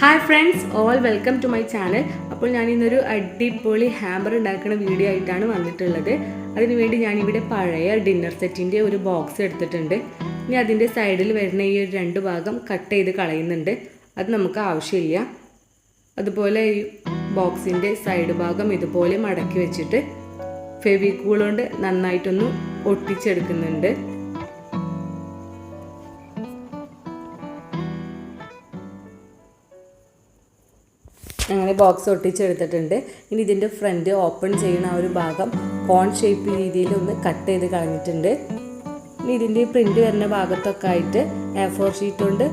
Hi friends all welcome to my channel അപ്പോൾ ഞാൻ ഇന്നൊരു അടിപൊളി ഹാമ്പർ ഉണ്ടാക്കുന്ന വീഡിയോ ആയിട്ടാണ് വന്നിട്ടുള്ളത്. അതിനുവേണ്ടി ഞാനിവിടെ പഴയ ഡിന്നർ സെറ്റിന്റെ ഒരു ബോക്സ് എടുത്തിട്ടുണ്ട്. ഇനി അതിന്റെ സൈഡിൽ വരുന്ന ഈ ഒരു രണ്ട് ഭാഗം കട്ട് ചെയ്ത് കളയുന്നുണ്ട്. അത് നമുക്ക് ആവശ്യമില്ല. അതുപോലെ ഈ ബോക്സിന്റെ സൈഡ് ഭാഗം ഇതുപോലെ മടക്കി വെച്ചിട്ട് ഫെവിക്കൂൾ കൊണ്ട് നന്നായിട്ടൊന്ന് ഒട്ടിച്ചെടുക്കുന്നുണ്ട്. അങ്ങനെ ബോക്സ് ഒട്ടിച്ചെടുത്തിട്ടുണ്ട്. ഇനി ഇതിന്റെ ഫ്രണ്ട് ഓപ്പൺ ചെയ്യുന്ന ആ ഒരു ഭാഗം കോൺ ഷേപ്പ് രീതിയിൽ ഒന്ന് കട്ട് ചെയ്ത് കളഞ്ഞിട്ടുണ്ട്. ഇനി ഇതിന്റെ പ്രിന്റ് വരുന്ന ഭാഗത്തൊക്കെ ആയിട്ട് എ ഫോർ ഷീറ്റ് കൊണ്ട്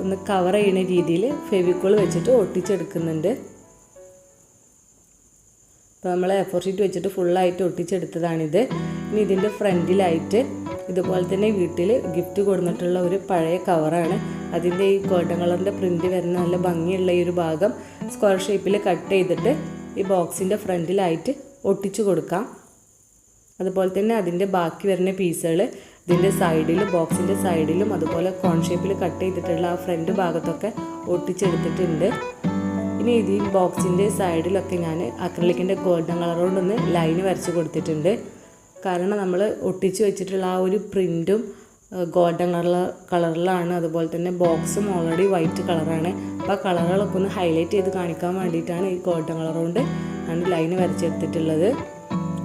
ഒന്ന് കവർ ചെയ്യുന്ന രീതിയിൽ ഫെവിക്കോൾ വെച്ചിട്ട് ഒട്ടിച്ചെടുക്കുന്നുണ്ട്. അപ്പോൾ നമ്മൾ എ ഫോർ ഷീറ്റ് വെച്ചിട്ട് ഫുള്ളായിട്ട് ഒട്ടിച്ചെടുത്തതാണിത്. ഇനി ഇതിന്റെ ഫ്രണ്ടിലായിട്ട് ഇതുപോലെ തന്നെ വീട്ടിൽ ഗിഫ്റ്റ് കൊടുത്തിട്ടുള്ള ഒരു പഴയ കവറാണ് അതിന്റെ ഈ കോട്ടൺ കളറിന്റെ പ്രിന്റ് വരുന്ന നല്ല ഭംഗിയുള്ള ഈ ഒരു ഭാഗം സ്ക്വയർ ഷേപ്പിൽ കട്ട് ചെയ്തിട്ട് ഈ ബോക്സിന്റെ ഫ്രണ്ടിലായിട്ട് ഒട്ടിച്ചു കൊടുക്കാം. അതുപോലെ തന്നെ അതിന്റെ ബാക്കി വരുന്ന പീസുകൾ ഇതിന്റെ സൈഡിൽ ബോക്സിന്റെ സൈഡിലും അതുപോലെ കോൺ ഷേപ്പിൽ കട്ട് ചെയ്തിട്ടുള്ള ആ ഫ്രണ്ട് ഭാഗത്തൊക്കെ ഒട്ടിച്ചെടുത്തിട്ടുണ്ട്. ഇനി ഇത് ഈ ബോക്സിന്റെ സൈഡിലൊക്കെ ഞാൻ അക്രലിക്കിന്റെ ഗോൾഡൻ കളർ കൊണ്ടൊന്ന് ലൈന് വരച്ച് കൊടുത്തിട്ടുണ്ട്. കാരണം നമ്മൾ ഒട്ടിച്ച് വെച്ചിട്ടുള്ള ആ ഒരു പ്രിന്റും ഗോൾഡൻ കളർ കളറിലാണ്. അതുപോലെ തന്നെ ബോക്സും ഓൾറെഡി വൈറ്റ് കളറാണ്. അപ്പോൾ ആ കളറുകളൊക്കെ ഒന്ന് ഹൈലൈറ്റ് ചെയ്ത് കാണിക്കാൻ വേണ്ടിയിട്ടാണ് ഈ ഗോൾഡൻ കളർ കൊണ്ട് ആണ് ലൈന് വരച്ചെടുത്തിട്ടുള്ളത്.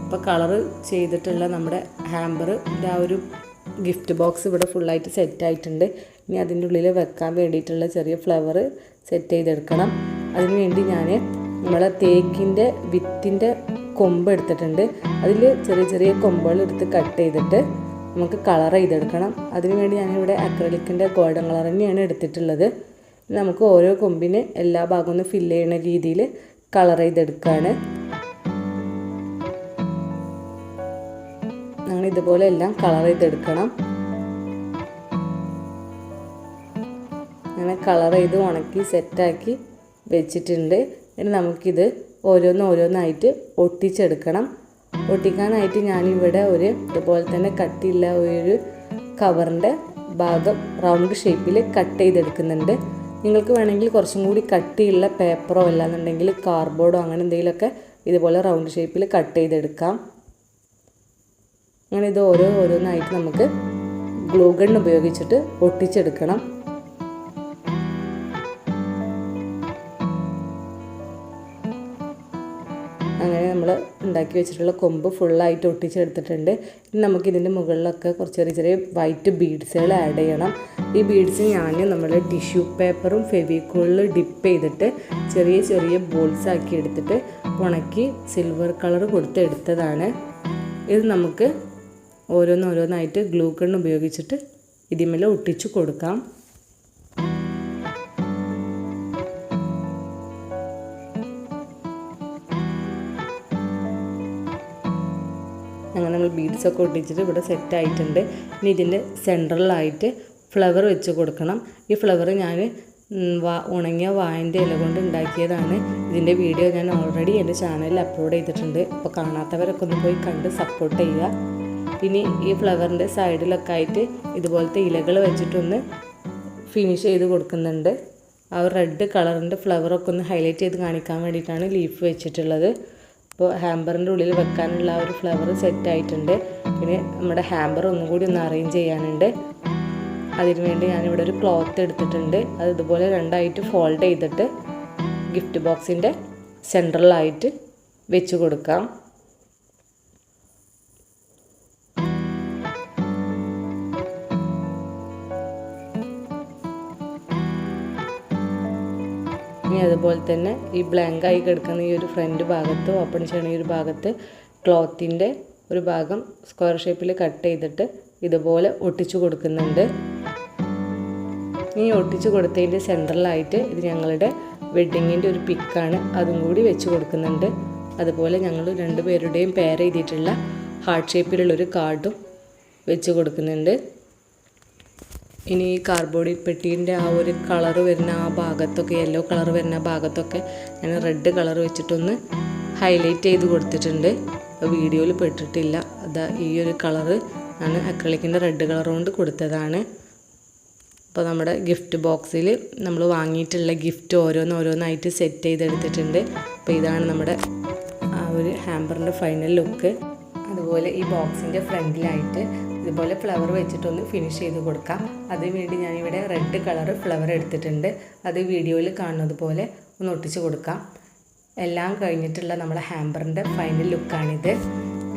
അപ്പോൾ കളറ് ചെയ്തിട്ടുള്ള നമ്മുടെ ഹാമ്പറിന്റെ ആ ഒരു ഗിഫ്റ്റ് ബോക്സ് ഇവിടെ ഫുള്ളായിട്ട് സെറ്റ് ആയിട്ടുണ്ട്. ഇനി അതിന്റെ ഉള്ളിൽ വെക്കാൻ വേണ്ടിയിട്ടുള്ള ചെറിയ ഫ്ലവർ സെറ്റ് ചെയ്തെടുക്കണം. അതിന് വേണ്ടി ഞാൻ നമ്മളെ തേക്കിന്റെ വിത്തിന്റെ കൊമ്പ് എടുത്തിട്ടുണ്ട്. അതിൽ ചെറിയ ചെറിയ കൊമ്പുകൾ എടുത്ത് കട്ട് ചെയ്തിട്ട് നമുക്ക് കളർ ചെയ്തെടുക്കണം. അതിന് വേണ്ടി ഞാനിവിടെ അക്രലിക്കിന്റെ ഗോൾഡൻ കളർ തന്നെയാണ് എടുത്തിട്ടുള്ളത്. നമുക്ക് ഓരോ കൊമ്പിന് എല്ലാ ഭാഗവും ഒന്ന് ഫില്ല് ചെയ്യുന്ന രീതിയിൽ കളർ ചെയ്തെടുക്കുകയാണ് അങ്ങനെ ഇതുപോലെ എല്ലാം കളർ ചെയ്തെടുക്കണം. അങ്ങനെ കളർ ചെയ്ത് ഉണക്കി സെറ്റാക്കി വെച്ചിട്ടുണ്ട്. ഇനി നമുക്കിത് ഓരോന്ന് ഓരോന്നായിട്ട് ഒട്ടിച്ചെടുക്കണം. ഒട്ടിക്കാനായിട്ട് ഞാനിവിടെ ഒരു ഇതുപോലെ തന്നെ കട്ടിയുള്ള ഒരു കവറിന്റെ ഭാഗം റൗണ്ട് ഷേപ്പിൽ കട്ട് ചെയ്തെടുക്കുന്നുണ്ട്. നിങ്ങൾക്ക് വേണമെങ്കിൽ കുറച്ചും കൂടി കട്ടിയുള്ള പേപ്പറോ അല്ലാന്നുണ്ടെങ്കിൽ കാർഡ്ബോർഡോ അങ്ങനെ എന്തെങ്കിലുമൊക്കെ ഇതുപോലെ റൗണ്ട് ഷേപ്പിൽ കട്ട് ചെയ്തെടുക്കാം. അങ്ങനെ ഇത് ഓരോ ഓരോന്നായിട്ട് നമുക്ക് ഗ്ലൂ ഉപയോഗിച്ചിട്ട് ഒട്ടിച്ചെടുക്കണം. അങ്ങനെ നമ്മൾ ഉണ്ടാക്കി വെച്ചിട്ടുള്ള കൊമ്പ് ഫുള്ളായിട്ട് ഒട്ടിച്ചെടുത്തിട്ടുണ്ട്. ഇനി നമുക്ക് ഇതിന്റെ മുകളിലൊക്കെ കുറച്ച് ചെറിയ ചെറിയ വൈറ്റ് ബീഡ്സുകൾ ആഡ് ചെയ്യണം. ഈ ബീഡ്സ് ഞാൻ നമ്മൾ ടിഷ്യൂ പേപ്പറും ഫെവിക്കോളിൽ ഡിപ്പ് ചെയ്തിട്ട് ചെറിയ ചെറിയ ബോൾസ് ആക്കി എടുത്തിട്ട് ഉണക്കി സിൽവർ കളർ കൊടുത്ത് എടുത്തതാണ് ഇത് നമുക്ക് ഓരോന്നോരോന്നായിട്ട് ഗ്ലൂ ഗൺ ഉപയോഗിച്ചിട്ട് ഇതിന്മേൽ ഒട്ടിച്ചു കൊടുക്കാം. അങ്ങനെ നമ്മൾ ബീഡ്സ് ഒക്കെ ഒട്ടിച്ചിട്ട് ഇവിടെ സെറ്റ് ആയിട്ടുണ്ട്. ഇനി ഇതിന്റെ സെൻട്രലായിട്ട് ഫ്ലവർ വെച്ച് കൊടുക്കണം. ഈ ഫ്ലവർ ഞാൻ വാ ഉണങ്ങിയ വായന്റെ ഇല കൊണ്ട് ഉണ്ടാക്കിയതാണ്. ഇതിന്റെ വീഡിയോ ഞാൻ ഓൾറെഡി എന്റെ ചാനലിൽ അപ്ലോഡ് ചെയ്തിട്ടുണ്ട്. അപ്പോൾ കാണാത്തവരൊക്കെ ഒന്ന് പോയി കണ്ട് സപ്പോർട്ട് ചെയ്യുക. ഇനി ഈ ഫ്ലവറിന്റെ സൈഡിലൊക്കെ ആയിട്ട് ഇതുപോലത്തെ ഇലകൾ വെച്ചിട്ടൊന്ന് ഫിനിഷ് ചെയ്ത് കൊടുക്കുന്നുണ്ട്. ആ റെഡ് കളറിന്റെ ഫ്ലവറൊക്കെ ഒന്ന് ഹൈലൈറ്റ് ചെയ്ത് കാണിക്കാൻ വേണ്ടിയിട്ടാണ് ലീഫ് വെച്ചിട്ടുള്ളത്. അപ്പോൾ ഹാമ്പറിന്റെ ഉള്ളിൽ വെക്കാനുള്ള ആ ഒരു ഫ്ലവർ സെറ്റ് ആയിട്ടുണ്ട്. പിന്നെ നമ്മുടെ ഹാമ്പർ ഒന്നും കൂടി ഒന്ന് അറേഞ്ച് ചെയ്യാനുണ്ട്. അതിനുവേണ്ടി ഞാനിവിടെ ഒരു ക്ലോത്ത് എടുത്തിട്ടുണ്ട്. അത് ഇതുപോലെ രണ്ടായിട്ട് ഫോൾഡ് ചെയ്തിട്ട് ഗിഫ്റ്റ് ബോക്സിന്റെ സെൻട്രലായിട്ട് വെച്ച് കൊടുക്കാം. ഇനി അതുപോലെ തന്നെ ഈ ബ്ലാങ്ക് ആയി കിടക്കുന്ന ഈ ഒരു ഫ്രണ്ട് ഭാഗത്ത് ഓപ്പൺ ചെയ്യണ ഈ ഒരു ഭാഗത്ത് ക്ലോത്തിന്റെ ഒരു ഭാഗം സ്ക്വയർ ഷേപ്പിൽ കട്ട് ചെയ്തിട്ട് ഇതുപോലെ ഒട്ടിച്ചു കൊടുക്കുന്നുണ്ട്. ഈ ഒട്ടിച്ചു കൊടുത്തതിന്റെ സെൻട്രലായിട്ട് ഇത് ഞങ്ങളുടെ വെഡ്ഡിങ്ങിന്റെ ഒരു പിക്കാണ് അതും കൂടി വെച്ച് കൊടുക്കുന്നുണ്ട്. അതുപോലെ ഞങ്ങൾ രണ്ടുപേരുടെയും പേര് ചെയ്തിട്ടുള്ള ഹാർട്ട് ഷേപ്പിലുള്ളൊരു കാർഡും വെച്ച് കൊടുക്കുന്നുണ്ട്. ഇനി ഈ കാർബോർഡ് പെട്ടീന്റെ ആ ഒരു കളർ വരുന്ന ആ ഭാഗത്തൊക്കെ യെല്ലോ കളർ വരുന്ന ഭാഗത്തൊക്കെ ഞാൻ റെഡ് കളർ വെച്ചിട്ടൊന്ന് ഹൈലൈറ്റ് ചെയ്ത് കൊടുത്തിട്ടുണ്ട്. വീഡിയോയിൽ പെട്ടിട്ടില്ല. അതാ ഈ ഒരു കളറ് ഞാൻ അക്രലിക്കിന്റെ റെഡ് കളർ കൊണ്ട് കൊടുത്തതാണ്. അപ്പോൾ നമ്മുടെ ഗിഫ്റ്റ് ബോക്സിൽ നമ്മൾ വാങ്ങിയിട്ടുള്ള ഗിഫ്റ്റ് ഓരോന്ന് ഓരോന്നായിട്ട് സെറ്റ് ചെയ്തെടുത്തിട്ടുണ്ട്. അപ്പോൾ ഇതാണ് നമ്മുടെ ആ ഒരു ഹാമ്പറിന്റെ ഫൈനൽ ലുക്ക് അതുപോലെ ഈ ബോക്സിന്റെ ഫ്രണ്ടിലായിട്ട് ഇതുപോലെ ഫ്ലവർ വെച്ചിട്ടൊന്ന് ഫിനിഷ് ചെയ്ത് കൊടുക്കാം. അതിനുവേണ്ടി ഞാനിവിടെ റെഡ് കളർ ഫ്ലവർ എടുത്തിട്ടുണ്ട്. അത് വീഡിയോയിൽ കാണുന്നത് പോലെ ഒന്ന് ഒട്ടിച്ച് കൊടുക്കാം. എല്ലാം കഴിഞ്ഞിട്ടുള്ള നമ്മളെ ഹാമ്പറിന്റെ ഫൈനൽ ലുക്കാണിത്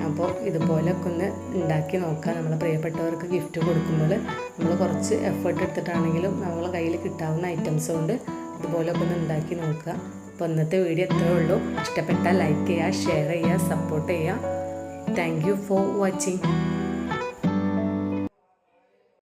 അപ്പോൾ ഇതുപോലൊക്കെ ഒന്ന് ഉണ്ടാക്കി നോക്കുക നമ്മളെ പ്രിയപ്പെട്ടവർക്ക് ഗിഫ്റ്റ് കൊടുക്കുമ്പോൾ നമ്മൾ കുറച്ച് എഫേർട്ട് എടുത്തിട്ടാണെങ്കിലും നമ്മളെ കയ്യിൽ കിട്ടാവുന്ന ഐറ്റംസ് കൊണ്ട് ഇതുപോലൊക്കെ ഒന്ന് ഉണ്ടാക്കി നോക്കുക. അപ്പോൾ ഇന്നത്തെ വീഡിയോ ഇത്രേ ഉള്ളൂ. ഇഷ്ടപ്പെട്ടാൽ ലൈക്ക് ചെയ്യുക ഷെയർ ചെയ്യുക സപ്പോർട്ട് ചെയ്യുക. Thank you for watching